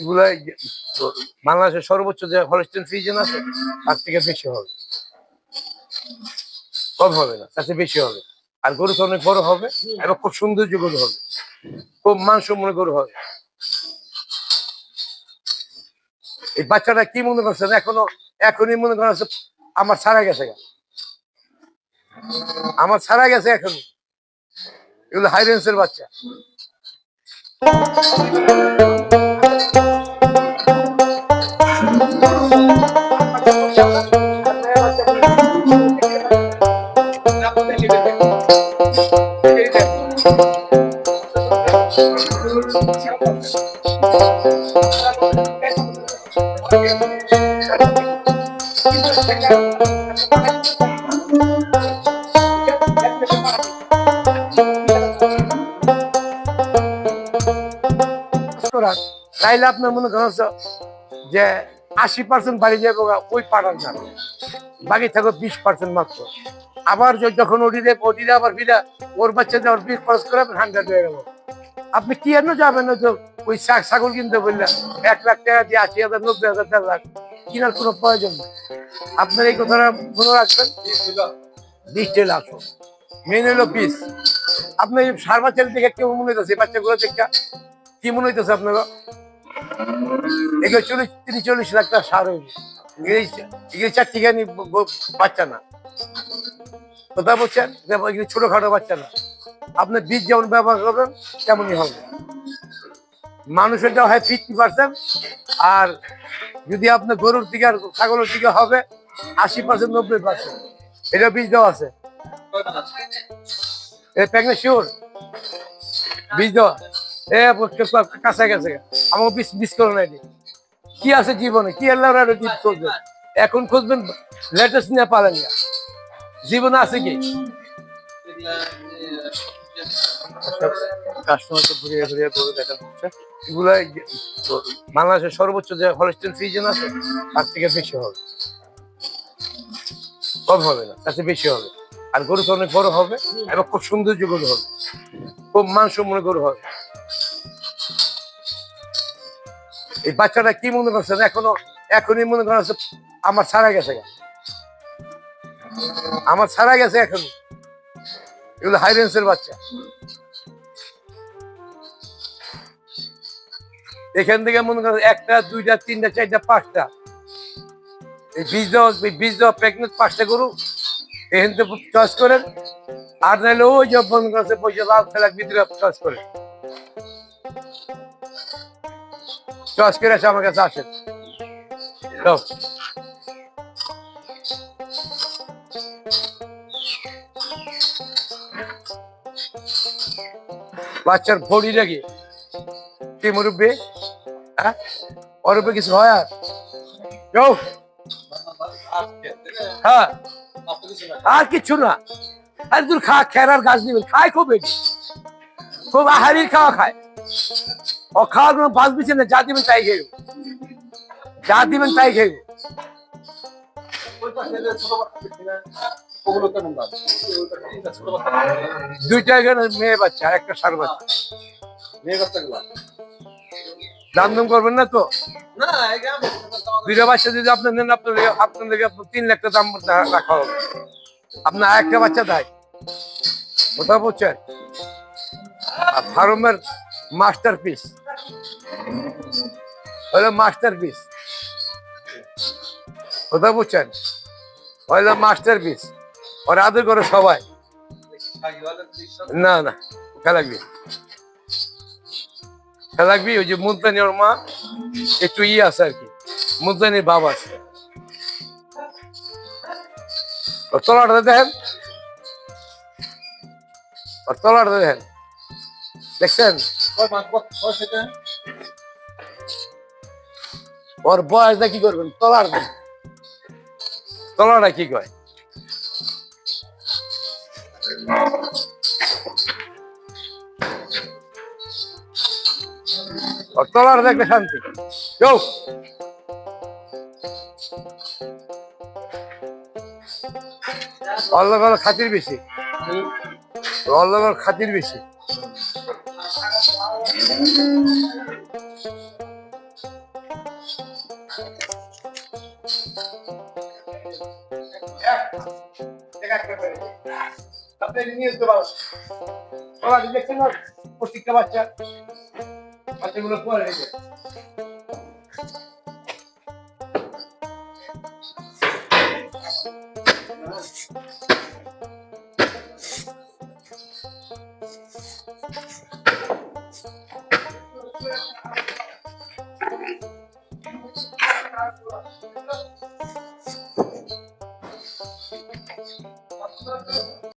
এগুলা বাংলাদেশের সর্বোচ্চ যে হলস্টেন ফ্রিজেন আছে, তার থেকে বেশি হবে। কম হবে না, তার বেশি হবে। আর গরু তো অনেক বড় হবে, এবং খুব সৌন্দর্য গরু হবে। খুব মানসম্মন গরু হবে। এই বাচ্চাটা কি মনে করছে না এখনও, এখনই মনে করছে আমার ছাড়া গেছে। আমার ছাড়া গেছে এখন এগুলো হাই রেঞ্জের বাচ্চা। তাইলে আপনার মনে হচ্ছে যে আশি পার্সেন্ট বাড়ি যাবে ওই পাঠান যাবে বাকি থাকবে বিশ পার্সেন্ট মাত্র। আবার যখন ওটিতে ওটিতে আবার ফিরা, ওর বাচ্চা আবার বিশ খরচ করে, হান্ড্রেড হয়ে গেল। আপনি কি এমন যাবেন তো ওই ছাগল কিনতে বললেন? এক লাখ টাকা দিয়ে আশি হাজার, নব্বই হাজার, দেড় লাখ। কেনার কোনো প্রয়োজন নেই। আপনার এই কথাটা মনে রাখবেন? বিশটা লাখ মেন হলো পিস আপনি সার বাচ্চার দেখে কেউ মনে হইতেছে বাচ্চাগুলো দেখে। কি মনে হইতেছে আপনারা এগুলো চল্লিশ তিরিশ চল্লিশ লাখ টাকা সার হইবে। এগুলি চারটিখানি বাচ্চা না। কথা বলছেন? ছোটখাটো বাচ্চা না? আপনি বীজ যেমন ব্যবহার করবেন, তেমনই হবে। মানুষের দেওয়া হয় ফিফটি পার্সেন্ট আর যদি আপনার গরুর থেকে আর ছাগলের থেকে হবে আশি পার্সেন্ট নব্বই পার্সেন্ট এটা বীজ দেওয়া আছে। Packet sure? বীজ দেওয়া? এ, কাছে গেছে। আমাকে বিষ বিষ করো না এটি। কি আছে জীবনে? কি আল্লাহ জীব খুঁজবেন এখন খুঁজবেন লেটেস্ট নিয়ে পারেন জীবনে আছে কি? কাস্টমারকে ঘুরিয়ে ঘুরিয়ে দেখানো হচ্ছে। এগুলা বাংলাদেশের সর্বোচ্চ যে আছে, তার থেকে বেশি হবে। কম হবে না চেয়ে বেশি হবে। আর গরু তো অনেক বড় হবে, এবং খুব সৌন্দর্য গরু হবে। খুব মানসম্মন গরু হবে। এই বাচ্চাটা কি মনে করছে এখনও এখনই মনে করছে আমার ছাড়া গেছে। আমার ছাড়া গেছে এখন এগুলো হাই রেঞ্জের বাচ্চা। এখান থেকে মনে করেন একটা, দুইটা, তিনটা, চারটা, পাঁচটা। এই বীজ দেওয়া বীজ দেওয়া প্রেগনেন্ট পাঁচটা গরু। এখান থেকে চয়েস করেন। আর নাহলে ওই যে মনে করছে পয়সা লাল ফেলাক ভিতরে চয়েস করেন। চয়েস করে এসে আমার কাছে আসেন। বাচ্চার ভরি লাগে কি মুরব্বী? হ্যাঁ? ওর উপরে কিছু হয় আর? যাও। হ্যাঁ। আর কিছু না। আর দূর খা, খেরার গাছ দিবেন খায় খুব বেশি। খুব আহারির খাওয়া খায়। ও খাওয়ার কোনো বাস দিচ্ছে না, যা দিবেন তাই খেয়ে যা দিবেন তাই খেয়ে দুইটা এখানে মেয়ে বাচ্চা একটা সার বাচ্চা। দাম দাম করবেন না তো? দুইটা বাচ্চা যদি আপনি নেন আপনার আপনার আপনার তিন লাখ টাকা দাম রাখা হবে। আপনার একটা বাচ্চা দেয়। কথা বলছেন ফার্মের মাস্টার পিস হলো মাস্টার পিস কথা বলছেন হলো মাস্টার পিস ওর আদর করে সবাই। না না, খেলা লাগবি। খেলা লাগবি, ওই যে মুলতানি ওর মা, একটু ইয়ে আছে আর কি। মুলতানির বাবা আছে। ওর তলাটা দেখেন। ওর তলাটা দেখেন। দেখছেন? ওর বয়সটা কি করবেন? তলার তলাটা কি কয়? তলার দেখলে শান্তি। যাও। অল্লগল খাতির বেশি। অল্লগল খাতির বেশি। নিয়ে যেতে পারো। প্রত্যেকটা বাচ্চা। বাচ্চাগুলো পরে রেখে